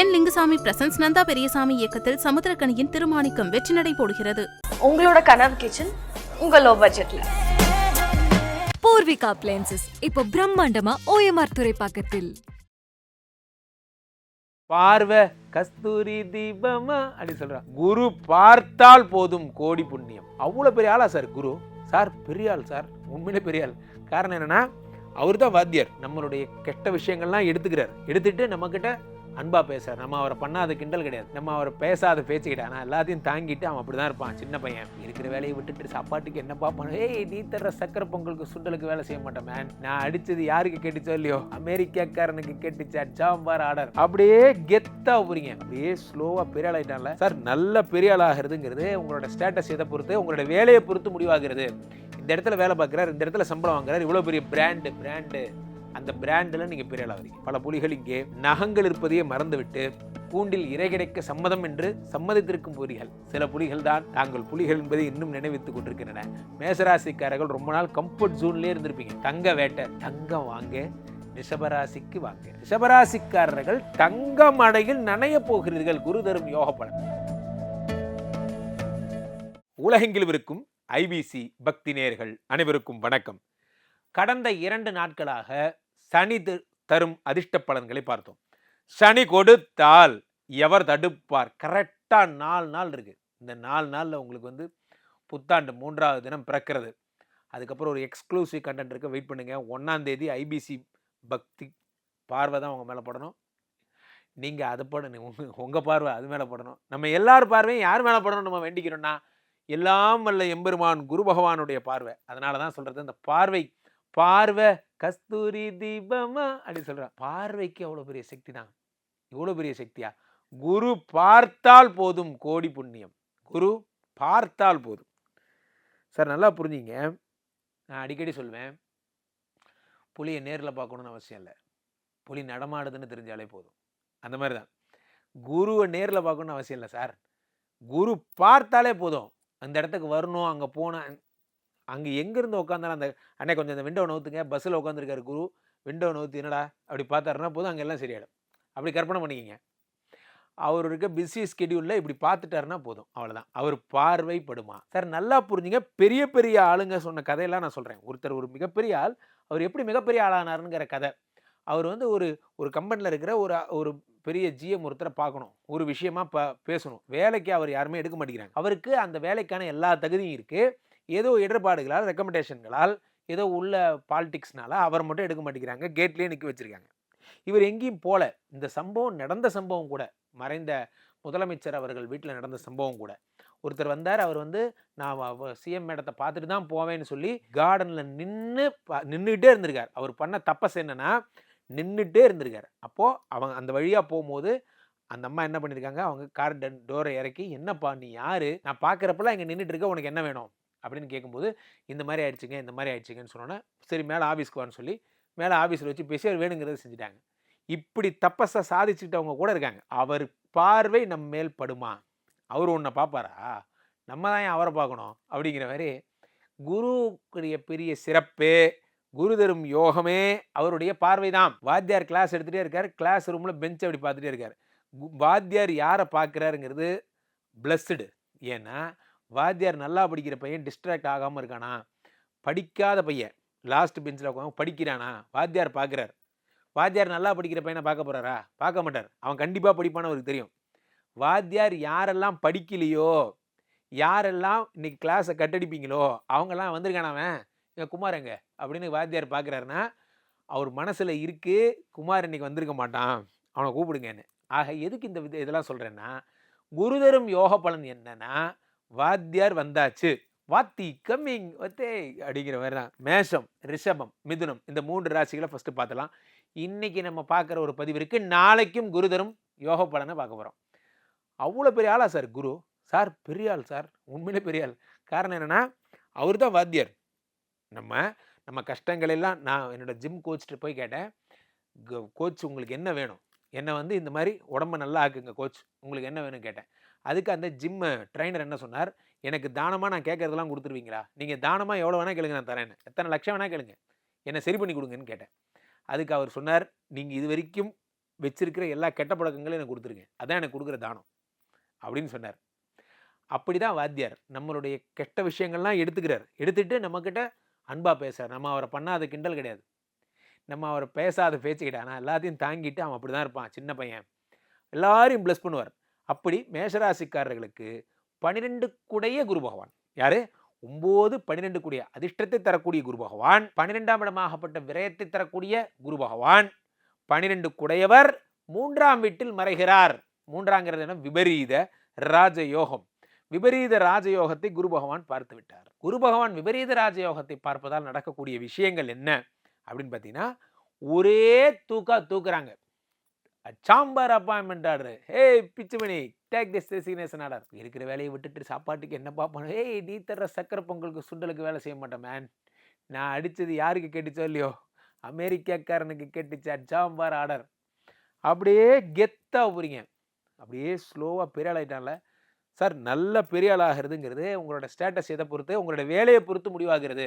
என் Lingusamy presents Nandha Periyasamy இயக்கத்தில் சமுத்திரக்கனியின் திருமாணிக்கம் வெற்றி நடை போடுகிறது. உங்களோட கனவு கிச்சன் உங்க லோ. பட்ஜெட்ல பூர்விகா அப்ளையன்சஸ் இப்போ பிரம்மாண்டமா ஓஎம்ஆர் துறைப்பாக்கத்தில். பார்வை கஸ்தூரி தீபமா அப்படி சொல்றான் குரு பார்த்தால் போதும் கோடி புண்ணியம். அவ்வளோ பெரிய ஆளா சார் குரு? சார் பெரிய ஆள் சார். உண்மையிலே பெரிய ஆள். காரணம் என்னன்னா அவர் தான் வாத்தியார். நம்மளுடைய கெட்ட விஷயங்கள்லாம் எடுத்துக்கிறார். எடுத்துட்டு நம்மக்கிட்ட அன்பாக பேசுறார். நம்ம அவரை பண்ணாத கிண்டல் கிடையாது. நம்ம அவரை பேசாத பேச்சுக்கிட்டே ஆனால் எல்லாத்தையும் தாங்கிட்டு அவன் அப்படிதான் இருப்பான். சின்ன பையன். இருக்கிற வேலையை விட்டுட்டு சாப்பாட்டுக்கு என்ன பார்ப்பான் ஏய் நீ தர்ற சக்கரை பொங்கலுக்கு சுண்டலுக்கு வேலை செய்ய மாட்டேன் மேன் நான் அடித்தது யாருக்கு கேட்டுச்சோ இல்லையோ? அமெரிக்காக்காரனுக்கு கேட்டுச்சா? சாம்பார் ஆர்டர் அப்படியே கெத்தாக போகிறீங்க அப்படியே ஸ்லோவாக பெரிய ஆள் சார் நல்ல பெரிய ஆளாகிறதுங்கிறது உங்களோட ஸ்டேட்டஸ் எதை பொறுத்து உங்களோட வேலையை பொறுத்து முடிவாகிறது. இந்த இடத்துல வேலை பார்க்குறாரு இந்த இடத்துல சம்பளம் வாங்குறாரு. இவ்வளோ பெரிய பிராண்டு பிராண்டு அந்த பிராண்டில் நீங்கள் பெரிய ஆள் பல புலிகள் இங்கே நகங்கள் இருப்பதையே மறந்துவிட்டு கூண்டில் இறை கிடைக்க சம்மதம் என்று சம்மதித்திருக்கும் புலிகள். சில புலிகள் தான் தாங்கள் புலிகள் என்பதை இன்னும் நினைவித்துக் கொண்டிருக்கின்றன. மேசராசிக்காரர்கள் ரொம்ப நாள் கம்ஃபர்ட் ஜோன்லேயே இருந்திருப்பீங்க. தங்க வேட்டை தங்கம் வாங்க ரிஷபராசிக்கு வாங்க. ரிஷபராசிக்காரர்கள் தங்க மடையில் நனைய போகிறீர்கள். குரு தரும் யோக பலன். உலகெங்கிலும் இருக்கும் ஐபிசி பக்தி நேர்கள் அனைவருக்கும் வணக்கம். கடந்த இரண்டு நாட்களாக சனி த- தரும் அதிர்ஷ்ட பலன்களை பார்த்தோம். சனி கொடுத்தால் எவர் தடுப்பார்? கரெக்டாக நாலு நாள் இருக்குது இந்த நாலு நாளில் உங்களுக்கு வந்து புத்தாண்டு மூன்றாவது தினம் பிறக்கிறது. அதுக்கப்புறம் ஒரு எக்ஸ்க்ளூசிவ் கண்டென்ட் இருக்க. வெயிட் பண்ணுங்கள் ஒன்றாந்தேதி ஐபிசி பக்தி பார்வை தான் உங்கள் மேலே படணும். நீங்கள் அதை படணும் உங்கள் உங்கள் பார்வை அது மேலே படணும். நம்ம எல்லார் பார்வையும் யார் மேலே படணும் நம்ம வேண்டிக்கிறோம்னா எல்லாம் வல்ல எம்பெருமான் குரு பகவானுடைய பார்வை. அதனால தான் சொல்கிறது இந்த பார்வை பார்வை கஸ்தூரி தீபமா அப்படி சொல்கிறான் பார்வைக்கு அவ்வளோ பெரிய சக்தி தான் இவ்வளோ பெரிய சக்தியா? குரு பார்த்தால் போதும் கோடி புண்ணியம். குரு பார்த்தால் போதும். சார் நல்லா புரிஞ்சிங்க. நான் அடிக்கடி சொல்வேன் புலியை நேரில் பார்க்கணுன்னு அவசியம் இல்லை. புலி நடமாடுதுன்னு தெரிஞ்சாலே போதும். அந்த மாதிரி தான் குருவை நேரில் பார்க்கணுன்னு அவசியம் இல்லை சார். குரு பார்த்தாலே போதும். அந்த இடத்துக்கு வரணும் அங்கே போனால் அங்கே எங்கேருந்து உட்காந்தாலும் அந்த அண்ணே கொஞ்சம் அந்த விண்டோ நோத்துங்க பஸ்ஸில் உட்காந்துருக்காரு குரு. விண்டோ நோத்து என்னடா அப்படி பார்த்தாருன்னா போதும் அங்கே எல்லாம் சரியாயிடும். அப்படி கற்பனை பண்ணிக்கிங்க. அவர் இருக்க பிஸி ஸ்கெடியூலில் இப்படி பார்த்துட்டாருன்னா போதும் அவ்வளோதான் அவர் பார்வைப்படுமா? சார் நல்லா புரிஞ்சுங்க. பெரிய பெரிய ஆளுங்க சொன்ன கதையெல்லாம் நான் சொல்கிறேன் ஒருத்தர் ஒரு மிகப்பெரிய ஆள் அவர் எப்படி மிகப்பெரிய ஆளானாருங்கிற கதை. அவர் வந்து ஒரு ஒரு கம்பெனியில் இருக்கிற ஒரு ஒரு பெரிய ஜிஎம் ஒருத்தரை பார்க்கணும். ஒரு விஷயமா ப பேசணும். வேலைக்கு அவர் யாருமே எடுக்க மாட்டேங்கிறாங்க. அவருக்கு அந்த வேலைக்கான எல்லா தகுதியும் இருக்குது ஏதோ இடர்பாடுகளால் ரெக்கமெண்டேஷன்களால் ஏதோ உள்ள பாலிடிக்ஸ்னால அவர் மட்டும் எடுக்க மாட்டேங்கிறாங்க. கேட்லேயே நிற்க வச்சிருக்காங்க. இவர் எங்கேயும் போல. இந்த சம்பவம் நடந்த சம்பவம் கூட மறைந்த முதலமைச்சர் அவர்கள் வீட்டில் நடந்த சம்பவம் கூட. ஒருத்தர் வந்தார் அவர் வந்து நான் சிஎம் மேடத்தை பார்த்துட்டு தான் போவேன்னு சொல்லி கார்டனில் நின்று நின்றுகிட்டே இருந்திருக்கார். அவர் பண்ண தப்பஸ் என்னன்னா நின்றுட்டே இருந்திருக்கார். அப்போது அவங்க அந்த வழியாக போகும்போது அந்த அம்மா என்ன பண்ணியிருக்காங்க அவங்க கார் டோரை இறக்கி என்னப்பா நீ யார்? நான் பார்க்குறப்பெல்லாம் இங்கே நின்றுட்டு இருக்க உனக்கு என்ன வேணும்? அப்படின்னு கேட்கும்போது இந்த மாதிரி ஆயிடுச்சுங்க இந்த மாதிரி ஆயிடுச்சுங்கன்னு சொன்னோன்னே சரி மேலே ஆஃபீஸ்க்கு வான்னு சொல்லி மேலே ஆஃபீஸில் வச்சு பேசி அவர் வேணுங்கிறத செஞ்சுட்டாங்க. இப்படி தப்பஸை சாதிச்சுக்கிட்டவங்க கூட இருக்காங்க. அவர் பார்வை நம்ம மேல் படுமா? அவர் ஒன்றை பார்ப்பாரா? நம்ம தான் ஏன் அவரை பார்க்கணும்? அப்படிங்கிற மாதிரி குருக்குரிய பெரிய சிறப்பு குரு தரும் யோகமே அவருடைய பார்வை தான். வாத்தியார் கிளாஸ் எடுத்துகிட்டே இருக்கார். கிளாஸ் ரூமில் பெஞ்ச் அப்படி பார்த்துட்டே இருக்கார். கு- வாத்தியார் யாரை பார்க்குறாருங்கிறது பிளஸ்டு ஏன்னா வாத்தியார் நல்லா படிக்கிற பையன் டிஸ்ட்ராக்ட் ஆகாமல் இருக்கானா? படிக்காத பையன். லாஸ்ட் பெஞ்சில் உட்காந்து படிக்கிறானா? வாத்தியார் பார்க்குறார் வாத்தியார் நல்லா படிக்கிற பையனை பார்க்க போகிறாரா பார்க்க மாட்டார். அவன் கண்டிப்பாக படிப்பான்னு அவருக்கு தெரியும். வாத்தியார் யாரெல்லாம் படிக்கலையோ யாரெல்லாம் இன்னைக்கு கிளாஸை கட்டடிப்பீங்களோ அவங்கெல்லாம் வந்திருக்கானா அவன்? எங்க குமார் எங்க? அப்படின்னு வாத்தியார் பார்க்குறாருன்னா அவர் மனசில் இருக்குது குமார் இன்னைக்கு வந்திருக்க மாட்டான். அவனை கூப்பிடுங்கன்னு. ஆக எதுக்கு இந்த இதெல்லாம் சொல்கிறேன்னா குருதரும் யோக பலன் என்னன்னா வாத்தியார் வந்தாச்சு. வாத்தி கம்மிங் ஒத்தே அப்படிங்கிற மாதிரி தான் மேஷம் ரிஷபம் மிதுனம் இந்த மூன்று ராசிகளை ஃபஸ்ட்டு பார்த்தலாம் இன்றைக்கி நம்ம பார்க்குற ஒரு பதிவு இருக்குது நாளைக்கும் குருதரும் யோக பலனை பார்க்க போகிறோம் அவ்வளோ பெரிய ஆளா சார் குரு? சார் பெரிய ஆள் சார். உண்மையிலே பெரிய ஆள். காரணம் என்னென்னா அவர் தான் வாத்தியார். நம்ம நம்ம கஷ்டங்கள் எல்லாம் நான் என்னோடய ஜிம் கோச்சிட்டு போய் கேட்டேன். கோச் உங்களுக்கு என்ன வேணும்? என்னை வந்து இந்த மாதிரி உடம்ப நல்லா ஆக்குங்க கோச் உங்களுக்கு என்ன வேணும் கேட்டேன். அதுக்கு அந்த ஜிம்மு ட்ரைனர் என்ன சொன்னார்? எனக்கு தானமாக நான் கேட்கறதெல்லாம் கொடுத்துருவீங்களா? நீங்கள் தானமாக எவ்வளோ வேணால் கேளுங்க நான் தரேன்னு. எத்தனை லட்சம் வேணால் கேளுங்க. என்னை சரி பண்ணி கொடுங்கன்னு கேட்டேன். அதுக்கு அவர் சொன்னார் நீங்கள் இது வரைக்கும் வச்சிருக்கிற எல்லா கெட்ட பழக்கங்களையும் எனக்கு கொடுத்துருங்க. அதான் எனக்கு கொடுக்குற தானம். அப்படின்னு சொன்னார். அப்படி தான் வாத்தியார் நம்மளுடைய கெட்ட விஷயங்கள்லாம் எடுத்துக்கிறார். எடுத்துகிட்டு நம்மக்கிட்ட அன்பாக பேசுகிறார் நம்ம அவரை பண்ணாத கிண்டல் கிடையாது. நம்ம அவரை பேசாத பேச்சு ஆனால் எல்லாத்தையும் தாங்கிட்டு அவன் அப்படி தான் இருப்பான். சின்ன பையன். எல்லாரையும் ப்ளஸ் பண்ணுவார். அப்படி மேஷராசிக்காரர்களுக்கு பன்னிரெண்டு குடைய குரு பகவான். யாரு? ஒன்பது பன்னிரெண்டு கூடிய அதிர்ஷ்டத்தை தரக்கூடிய குரு பகவான். பன்னிரெண்டாம் இடமாகப்பட்ட விரயத்தை தரக்கூடிய குரு பகவான். பனிரெண்டு குடையவர் மூன்றாம் வீட்டில் மறைகிறார். மூன்றாங்கிறது என்ன? விபரீத ராஜயோகம். விபரீத ராஜயோகத்தை குரு பகவான் பார்த்து விட்டார். குரு பகவான் விபரீத ராஜயோகத்தை பார்ப்பதால் நடக்கக்கூடிய விஷயங்கள் என்ன? அப்படின்னு பார்த்தீங்கன்னா ஒரே தூக்கா தூக்குறாங்க. Sambar appointment order hey Pichumani take this resignation order இருக்கிற வேலையை விட்டுட்டு சாப்பாட்டுக்கு என்ன பார்ப்போம் ஏய் நீ தர்ற சக்கரை பொங்கலுக்கு சுண்டலுக்கு வேலை செய்ய மாட்டேன் மேன் நான் அடித்தது யாருக்கு கேட்டுச்சோ இல்லையோ? அமெரிக்காக்காரனுக்கு கேட்டுச்சா? சாம்பார் ஆர்டர். அப்படியே கெத்தாக போகிறீங்க அப்படியே ஸ்லோவாக பெரிய ஆள் சார் நல்ல பெரிய ஆளாகிறதுங்கிறது உங்களோட ஸ்டேட்டஸ் எதை பொறுத்து உங்களோட வேலையை பொறுத்து முடிவாகிறது.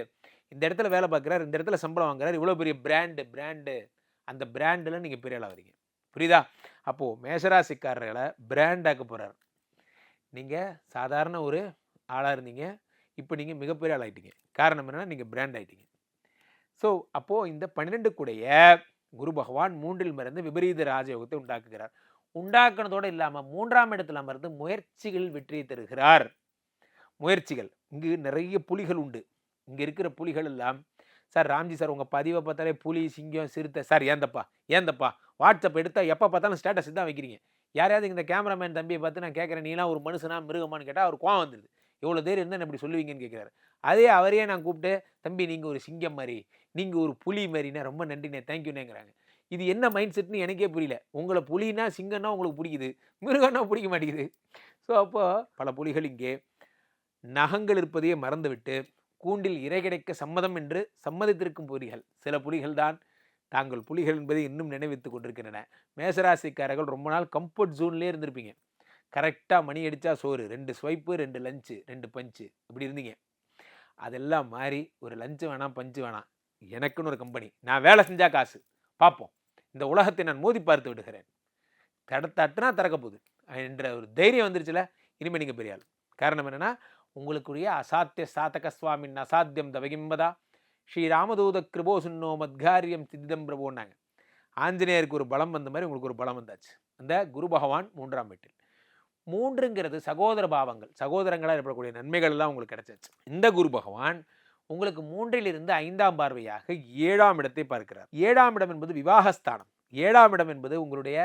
இந்த இடத்துல வேலை பார்க்குறாரு இந்த இடத்துல சம்பளம் வாங்குறாரு இவ்வளோ பெரிய பிராண்டு பிராண்டு அந்த பிராண்டில் நீங்கள் பெரிய ஆளாகிறீங்க புரியுதா? அப்போது மேஷராசிக்காரர்களை பிராண்டாக்க போகிறார் நீங்கள் சாதாரண ஒரு ஆளாக இருந்தீங்க. இப்போ நீங்கள் மிகப்பெரிய ஆளாயிட்டீங்க காரணம் என்னென்னா நீங்கள் பிராண்ட் ஆகிட்டீங்க ஸோ அப்போது இந்த பன்னிரெண்டு கூடைய குரு பகவான் மூன்றில் மருந்து விபரீத ராஜயோகத்தை உண்டாக்குகிறார். உண்டாக்குனதோடு இல்லாமல் மூன்றாம் இடத்துல அமர்ந்து முயற்சிகள் வெற்றியை தருகிறார். முயற்சிகள். இங்கு நிறைய புலிகள் உண்டு. இங்கே இருக்கிற புலிகள் எல்லாம் சார் ராம்ஜி சார் உங்கள் பதிவை பார்த்தாலே புலி சிங்கம் சிறுத்தை சார் ஏந்தப்பா ஏந்தப்பா வாட்ஸ்அப் எடுத்தால் எப்போ பார்த்தாலும் ஸ்டேட்டஸ் தான் வைக்கிறீங்க. யாரையாவது இந்த கேமராமேன் தம்பியை பார்த்து நான் கேட்குறேன் நீலாம் ஒரு மனுஷனா மிருகமான்னு கேட்டால் அவர் கோவம் வந்துடுது எவ்வளோ தேர் இருந்தால் இப்படி சொல்லுவீங்கன்னு கேட்குறாரு. அதே அவரையே நான் கூப்பிட்டு தம்பி நீங்கள் ஒரு சிங்கம் மாதிரி நீங்கள் ஒரு புலி மாதிரினா ரொம்ப நன்றிண்ணே தேங்க்யூண்ணேங்கிறாங்க இது என்ன மைண்ட் செட்னு எனக்கே புரியல. உங்களை புலினா சிங்கம்னா உங்களுக்கு பிடிக்குது மிருகம்னா பிடிக்க மாட்டேங்குது. ஸோ அப்போது பல புலிகள் இங்கே நகங்கள் இருப்பதையே மறந்துவிட்டு கூண்டில் இறை கிடைக்க சம்மதம் என்று சம்மதித்திருக்கும் புலிகள். சில புலிகள் தான் தாங்கள் புலிகள் என்பதை இன்னும் நினைவித்துக் கொண்டிருக்கின்றன. மேசராசிக்காரர்கள் ரொம்ப நாள் கம்ஃபர்ட் ஜோன்லேயே இருந்திருப்பீங்க. கரெக்டாக மணி அடித்தா சோறு ரெண்டு ஸ்வைப்பு ரெண்டு லஞ்சு ரெண்டு பஞ்சு இப்படி இருந்தீங்க. அதெல்லாம் மாறி ஒரு லஞ்சு வேணாம் பஞ்சு வேணாம். எனக்குன்னு ஒரு கம்பெனி நான் வேலை செஞ்சால் காசு. பார்ப்போம். இந்த உலகத்தை நான் மோதி பார்த்து விடுகிறேன். தட திறக்க போகுது. என்ற ஒரு தைரியம் வந்துருச்சுல? இனிமேல் நீங்கள் பெரிய ஆள். காரணம் என்னென்னா உங்களுக்குரிய அசாத்திய சாதக சுவாமின் அசாத்தியம் தவகிம்பதா? ஸ்ரீ ராமதூத கிருபோ சுன்னோ மத்காரியம் சித்திதம் பிரபோன்னாங்க. ஆஞ்சநேயருக்கு ஒரு பலம் வந்த மாதிரி உங்களுக்கு ஒரு பலம் வந்தாச்சு. அந்த குரு பகவான் மூன்றாம் வீட்டில். மூன்றுங்கிறது சகோதர பாவங்கள். சகோதரங்களாக ஏற்படக்கூடிய நன்மைகள் எல்லாம் உங்களுக்கு கிடைச்சாச்சு. இந்த குரு பகவான் உங்களுக்கு மூன்றில் இருந்து ஐந்தாம் பார்வையாக ஏழாம் இடத்தை பார்க்கிறார். ஏழாம் இடம் என்பது விவாகஸ்தானம். ஏழாம் இடம் என்பது உங்களுடைய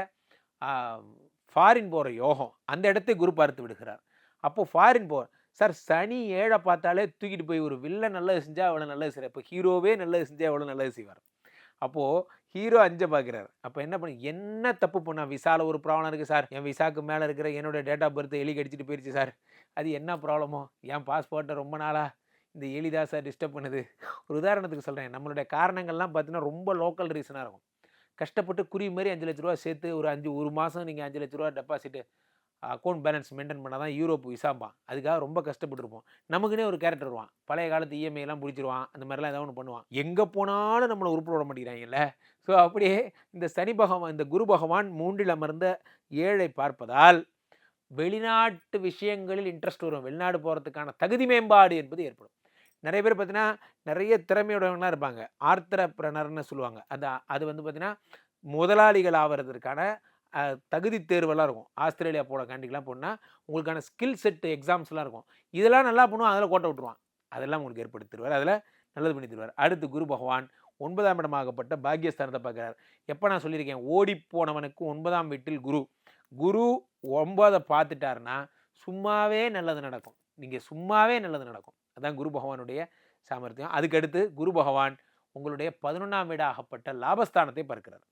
ஃபாரின் போகிற யோகம். அந்த இடத்தை குரு பார்த்து விடுகிறார். அப்போது ஃபாரின் போகிற சார் சனி ஏழை பார்த்தாலே தூக்கிட்டு போய் ஒரு வில்லன் நல்லது செஞ்சால் அவ்வளோ நல்லது செய்வார். இப்போ ஹீரோவே நல்லது செஞ்சால் அவ்வளோ நல்லது செய்வார். அப்போது ஹீரோ அஞ்சை பார்க்குறாரு அப்போ என்ன பண்ணி என்ன தப்பு பண்ணா விசால ஒரு ப்ராப்ளம் இருக்குது சார். என் விசாக்கு மேலே இருக்கிற என்னோடய டேட் ஆஃப் பர்த் எலி கடிச்சிட்டு போயிடுச்சு சார். அது என்ன ப்ராப்ளமோ என் பாஸ்போர்ட்டை ரொம்ப நாளாக இந்த எலிதா சார் டிஸ்டர்ப் பண்ணுது. ஒரு உதாரணத்துக்கு சொல்கிறேன் நம்மளுடைய காரணங்கள்லாம் பார்த்தீங்கன்னா ரொம்ப லோக்கல் ரீசனாக இருக்கும். கஷ்டப்பட்டு குறி மாதிரி அஞ்சு லட்ச ரூபா சேர்த்து ஒரு அஞ்சு ஒரு மாதம் நீங்கள் அஞ்சு லட்ச ரூபா டெபாசிட்டு அக்கௌண்ட் பேலன்ஸ் மெயின்டைன் பண்ணால் தான் யூரோப் விசாம்பான். அதுக்காக ரொம்ப கஷ்டப்பட்டுருப்போம். நமக்குன்னே ஒரு கேரக்டர் வருவான். பழைய காலத்து இஎம்ஐலாம் பிடிச்சிருவான். அந்த மாதிரிலாம் ஏதாவது ஒன்று பண்ணுவான். எங்கே போனாலும் நம்மளை உருப்பிட விட மாட்டேங்கிறாங்கல்ல? ஸோ அப்படியே இந்த சனி பகவான் இந்த குரு பகவான் மூன்றில் அமர்ந்த ஏழை பார்ப்பதால் வெளிநாட்டு விஷயங்களில் இன்ட்ரெஸ்ட் வரும். வெளிநாடு போகிறதுக்கான தகுதி மேம்பாடு என்பது ஏற்படும். நிறைய பேர் பார்த்தீங்கன்னா நிறைய திறமையுடையவங்களாம் இருப்பாங்க. ஆர்த்தரப்பிரனர்னு சொல்லுவாங்க. அந்த அது வந்து பார்த்திங்கன்னா முதலாளிகள் ஆகிறதுக்கான தகுதி தேர்வெல்லாம் இருக்கும். ஆஸ்திரேலியா போல கண்டிக்கெலாம் போனால் உங்களுக்கான ஸ்கில் செட் எக்ஸாம்ஸ்லாம் இருக்கும். இதெல்லாம் நல்லா பண்ணுவோம் அதில் கோட்டை விட்டுருவான். அதெல்லாம் உங்களுக்கு ஏற்படுத்திடுவார். அதில் நல்லது பண்ணி தருவார் அடுத்து குரு பகவான் ஒன்பதாம் இடமாகப்பட்ட பாக்கியஸ்தானத்தை பார்க்குறார். எப்போ நான் சொல்லியிருக்கேன்? ஓடி போனவனுக்கு ஒன்பதாம் வீட்டில் குரு. குரு ஒன்பதை பார்த்துட்டாருன்னா சும்மாவே நல்லது நடக்கும். நீங்கள் சும்மாவே நல்லது நடக்கும். அதுதான் குரு பகவானுடைய சாமர்த்தியம். அதுக்கடுத்து குரு பகவான் உங்களுடைய பதினொன்றாம் வீடாகப்பட்ட லாபஸ்தானத்தை பார்க்கிறார்.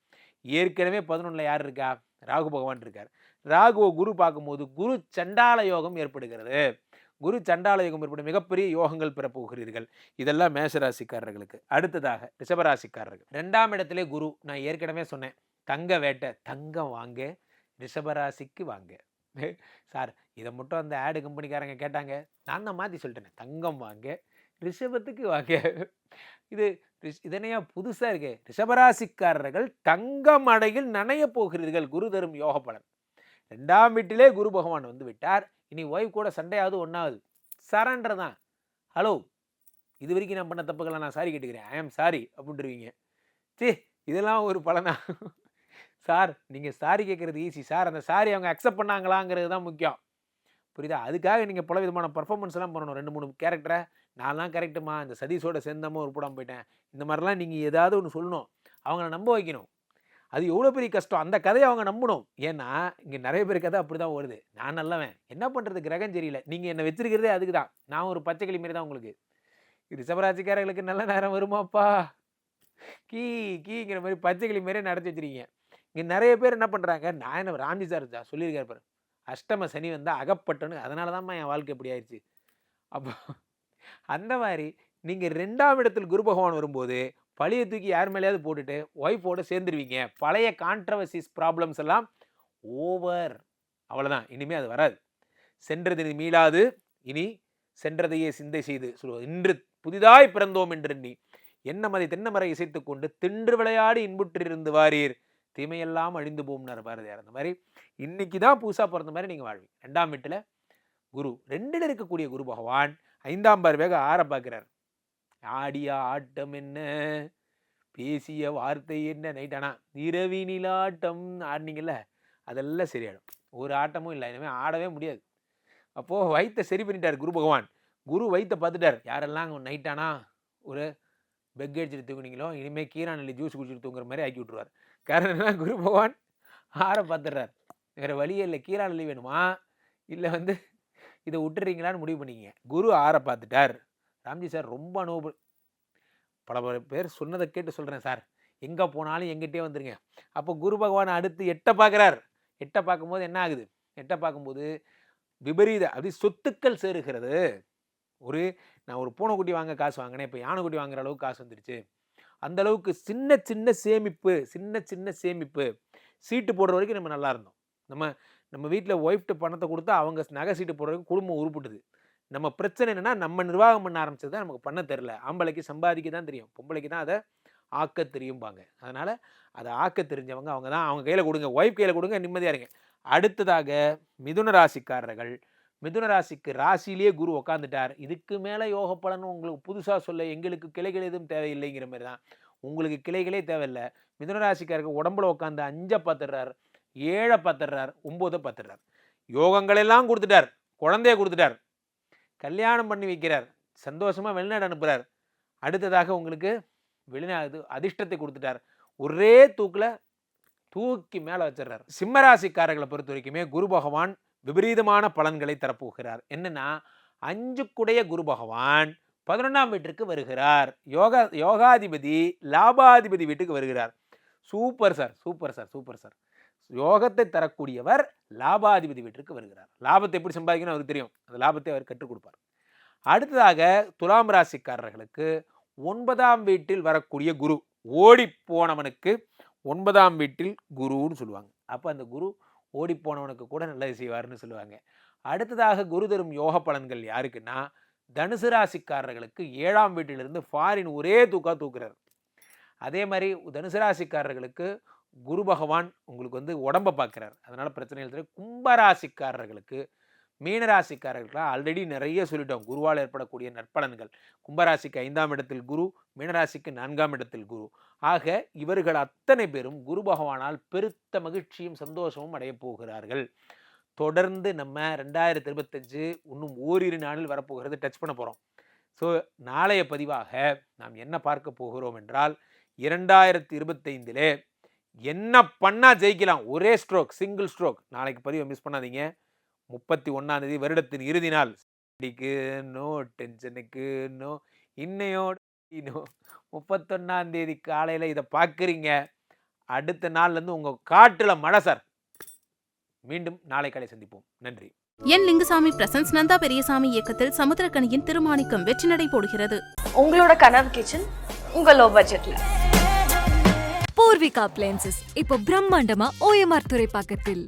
ஏற்கனவே பதினொன்றில் யார் இருக்கா? ராகு பகவான் இருக்கார். ராகுவை குரு பார்க்கும்போது குரு சண்டால யோகம் ஏற்படுகிறது. குரு சண்டால யோகம் ஏற்படும் மிகப்பெரிய யோகங்கள் பெறப் போகிறீர்கள் இதெல்லாம் மேஷராசிக்காரர்களுக்கு அடுத்ததாக ரிஷபராசிக்காரர்கள். ரெண்டாம் இடத்திலே குரு நான் ஏற்கனவே சொன்னேன். தங்க வேட்டை தங்கம் வாங்க. ரிஷபராசிக்கு வாங்க. சார் இதை மட்டும் அந்த ஆடு கம்பெனிக்காரங்க கேட்டாங்க. நான் தான் மாற்றி சொல்லிட்டேனே. தங்கம் வாங்க. ரிஷபத்துக்கு வாங்க. இது இதனையா புதுசாக இருக்கே. ரிஷபராசிக்காரர்கள் தங்கம் அடையில் நனைய போகிறீர்கள். குரு தரும் யோக பலன். ரெண்டாம் வீட்டிலே குரு பகவான் வந்து விட்டார். இனி ஒய்ஃப் கூட சண்டையாவது ஒன்றாவது சரண்டர் தான் ஹலோ இது வரைக்கும் நான் பண்ண தப்புகளை நான் சாரி கேட்டுக்கிறேன். ஐ ஆம் சாரி அப்படின்றீங்க சே இதெல்லாம் ஒரு பலனா? சார் நீங்கள் சாரி கேட்குறது ஈஸி சார் அந்த சாரி அவங்க அக்செப்ட் பண்ணாங்களாங்கிறது தான் முக்கியம். புரியுதா? அதுக்காக நீங்கள் பல விதமான பர்ஃபார்மன்ஸ்லாம் பண்ணணும். ரெண்டு மூணு கேரக்டரை நான்லாம் கரெக்டுமா இந்த சதீஷோட சேர்ந்தாம ஒரு படம் போயிட்டேன். இந்த மாதிரிலாம் நீங்கள் ஏதாவது ஒன்று சொல்லணும். அவங்கள நம்ப வைக்கணும். அது எவ்வளோ பெரிய கஷ்டம். அந்த கதையை அவங்க நம்பணும். ஏன்னா இங்கே நிறைய பேர் கதை அப்படி தான் வருது நான் நல்லவன். என்ன பண்ணுறது கிரகம் தெரியல நீங்கள் என்னை வச்சிருக்கிறதே அதுக்கு தான் நான் ஒரு பச்சை கிளி மாரி தான் உங்களுக்கு. ரிஷபராசிக்காரர்களுக்கு நல்ல நேரம் வருமாப்பா? கீ கீங்கிற மாதிரி பச்சை கிளி மாரியே நடத்தி வச்சிருக்கீங்க. இங்கே நிறைய பேர் என்ன பண்ணுறாங்க நான் என்ன ராம்ஜி சார் தான் சொல்லியிருக்காரு பாரு. அஷ்டம சனி வந்தால் அகப்பட்டனு அதனால தான்மா என் வாழ்க்கை இப்படி ஆயிடுச்சு. அப்போ அந்த மாதிரி நீங்கள் ரெண்டாம் இடத்தில் குரு பகவான் வரும்போது பழியை தூக்கி யார் மேலேயாவது போட்டுட்டு ஒய்ஃபோட சேர்ந்துருவீங்க. பழைய கான்ட்ரவர்சிஸ் ப்ராப்ளம்ஸ் எல்லாம் ஓவர் அவ்வளோதான் இனிமேல் அது வராது. சென்றது இனி மீளாது. இனி சென்றதையே சிந்தை செய்து சொல்வது இன்று புதிதாய் பிறந்தோம் என்று எண்ணி என்ன மதை தென்னமரை இசைத்து கொண்டு தின்று விளையாடி இன்புற்றிருந்து வாரீர். தீமையெல்லாம் அழிந்து போம்னார் பாரதியார். அந்த மாதிரி இன்னைக்கு தான் புதுசாக பிறந்த மாதிரி நீங்கள் வாழ்வீங்க. ரெண்டாம் வீட்டில் குரு ரெண்டில் இருக்கக்கூடிய குரு பகவான் ஐந்தாம் பார்வையாக ஆற பார்க்குறார் ஆடிய ஆட்டம் என்ன? பேசிய வார்த்தை என்ன? நைட் ஆனால் இரவி நிலாட்டம் ஆடினீங்கல்ல அதெல்லாம் சரியாயிடும். ஒரு ஆட்டமும் இல்லை இனிமேல் ஆடவே முடியாது. அப்போது வயித்தை சரி பண்ணிட்டார் குரு பகவான். குரு வயித்தை பார்த்துட்டார். யாரெல்லாம் நைட் ஆனா ஒரு பெக் அடிச்சுட்டு தூங்குனீங்களோ இனிமேல் கீரானல்லி ஜூஸ் குடிச்சிட்டு தூங்குற மாதிரி ஆக்கி விட்ருவார் காரணம் என்ன குரு பகவான் ஆற பார்த்துடுறார். வேறு வழியே இல்லை. கீரானல்லி வேணுமா? இல்லை வந்து இதை விட்டுறீங்களான்னு முடிவு பண்ணிக்கங்க குரு ஆற பார்த்துட்டார். ராம்ஜி சார் ரொம்ப அனுபவம் பல பல பேர் சொன்னதை கேட்டு சொல்கிறேன் சார். எங்கே போனாலும் எங்கிட்டே வந்துருங்க. அப்போ குரு பகவான் அடுத்து எட்டை பார்க்குறார். எட்டை பார்க்கும்போது என்ன ஆகுது? எட்டை பார்க்கும்போது விபரீத அப்படி சொத்துக்கள் சேருகிறது. ஒரு நான் ஒரு பூனைக்குட்டி வாங்க காசு வாங்கினேன். இப்போ யானைக்குட்டி வாங்குற அளவுக்கு காசு வந்துடுச்சு அந்த அளவுக்கு சின்ன சின்ன சேமிப்பு சின்ன சின்ன சேமிப்பு சீட்டு போடுற வரைக்கும் நம்ம நல்லா இருந்தோம். நம்ம நம்ம வீட்டில் ஒய்ஃப்ட்டு பணத்தை கொடுத்தா அவங்க நகை சீட்டு போடுறதுக்கு குடும்பம் உருப்பிட்டுது நம்ம பிரச்சனை என்னென்னா நம்ம நிர்வாகம் பண்ண ஆரம்பிச்சது தான் நமக்கு பண்ண தெரில ஆம்பளைக்கு சம்பாதிக்க தான் தெரியும். பொம்பளைக்கு தான் அதை ஆக்க தெரியும்பாங்க. அதனால் அதை ஆக்க தெரிஞ்சவங்க அவங்க தான். அவங்க கையில் கொடுங்க. ஒய்ஃப் கையில் கொடுங்க. நிம்மதியாக இருங்க. அடுத்ததாக மிதுன ராசிக்காரர்கள். மிதுன ராசிக்கு ராசியிலேயே குரு உக்காந்துட்டார். இதுக்கு மேலே யோக பலன் உங்களுக்கு புதுசாக சொல்ல எங்களுக்கு கிளைகள் எதுவும் தேவையில்லைங்கிற மாதிரி தான். உங்களுக்கு கிளைகளே தேவையில்லை. மிதுன ராசிக்காரருக்கு உடம்புல உட்காந்து அஞ்சை பார்த்துடுறார் ஏழை பார்த்துடுறார் ஒம்போதை பார்த்துடுறார். யோகங்களெல்லாம் கொடுத்துட்டார் குழந்தைய கொடுத்துட்டார். கல்யாணம் பண்ணி வைக்கிறார் சந்தோஷமாக வெளிநாடு அனுப்புகிறார் அடுத்ததாக உங்களுக்கு வெளிநாடு அதிர்ஷ்டத்தை கொடுத்துட்டார். ஒரே தூக்கில் தூக்கி மேலே வச்சிடுறார். சிம்மராசிக்காரர்களை பொறுத்த வரைக்குமே குரு பகவான் விபரீதமான பலன்களை தரப்போகிறார். என்னென்னா அஞ்சுக்குடைய குரு பகவான் பதினொன்றாம் வீட்டிற்கு வருகிறார். யோகா யோகாதிபதி லாபாதிபதி வீட்டுக்கு வருகிறார். Super sir super sir super sir. யோகத்தை தரக்கூடியவர் லாபாதிபதி வீட்டிற்கு வருகிறார். லாபத்தை எப்படி சம்பாதிக்கணும் அவருக்கு தெரியும். அந்த லாபத்தை அவர் கற்றுக் கொடுப்பார். அடுத்ததாக துலாம் ராசிக்காரர்களுக்கு ஒன்பதாம் வீட்டில் வரக்கூடிய குரு ஓடி போனவனுக்கு ஒன்பதாம் வீட்டில் குருன்னு சொல்லுவாங்க. அப்போ அந்த குரு ஓடி போனவனுக்கு கூட நல்லது செய்வார்னு சொல்லுவாங்க. அடுத்ததாக குரு தரும் யோக பலன்கள் யாருக்குன்னா தனுசு ராசிக்காரர்களுக்கு ஏழாம் வீட்டிலிருந்து ஃபாரின் ஒரே தூக்கா தூக்குறார். அதே மாதிரி தனுசு ராசிக்காரர்களுக்கு குரு பகவான் உங்களுக்கு வந்து உடம்ப பார்க்குறார் அதனால் பிரச்சனைகள் தெரியும் கும்பராசிக்காரர்களுக்கு மீனராசிக்காரர்களுக்கு ஆல்ரெடி நிறைய சொல்லிட்டோம். குருவால் ஏற்படக்கூடிய நற்பலன்கள். கும்பராசிக்கு ஐந்தாம் இடத்தில் குரு மீனராசிக்கு நான்காம் இடத்தில் குரு. ஆக இவர்கள் அத்தனை பேரும் குரு பகவானால் பெருத்த மகிழ்ச்சியும் சந்தோஷமும் அடையப் போகிறார்கள். தொடர்ந்து நம்ம ரெண்டாயிரத்தி இருபத்தஞ்சு இன்னும் ஓரிரு நாளில் வரப்போகிறது டச் பண்ண போகிறோம் ஸோ நாளைய பதிவாக நாம் என்ன பார்க்க போகிறோம் என்றால் இரண்டாயிரத்தி இருபத்தைந்திலே என்ன பண்ணால் ஜெயிக்கலாம்? ஒரே ஸ்ட்ரோக் சிங்கிள் ஸ்ட்ரோக் நாளைக்கு பதிவை மிஸ் பண்ணாதீங்க. முப்பத்தி ஒன்றாம் தேதி வருடத்தின் இறுதி நாள். ஸ்டடிக்கு நோ டென்ஷனுக்கு நோ இன்னையோட நோ. முப்பத்தொன்னாம் தேதி காலையில் இதை பார்க்குறீங்க அடுத்த நாள்லேருந்து உங்கள் காட்டில் மழை சார் மீண்டும் நாளை காலை சந்திப்போம். நன்றி. என் லிங்குசாமி பிரசன்ஸ் நந்தா பெரியசாமி இயக்கத்தில் சமுத்திரக்கனியின் திருமாணிக்கம் வெற்றி நடை போடுகிறது. உங்களோட கனவு கிச்சன் உங்க லோ. பட்ஜெட்ல பூர்விகா அப்ளையன்சஸ் இப்போ பிரம்மாண்டமா ஓஎம்ஆர் துறை பக்கத்தில்.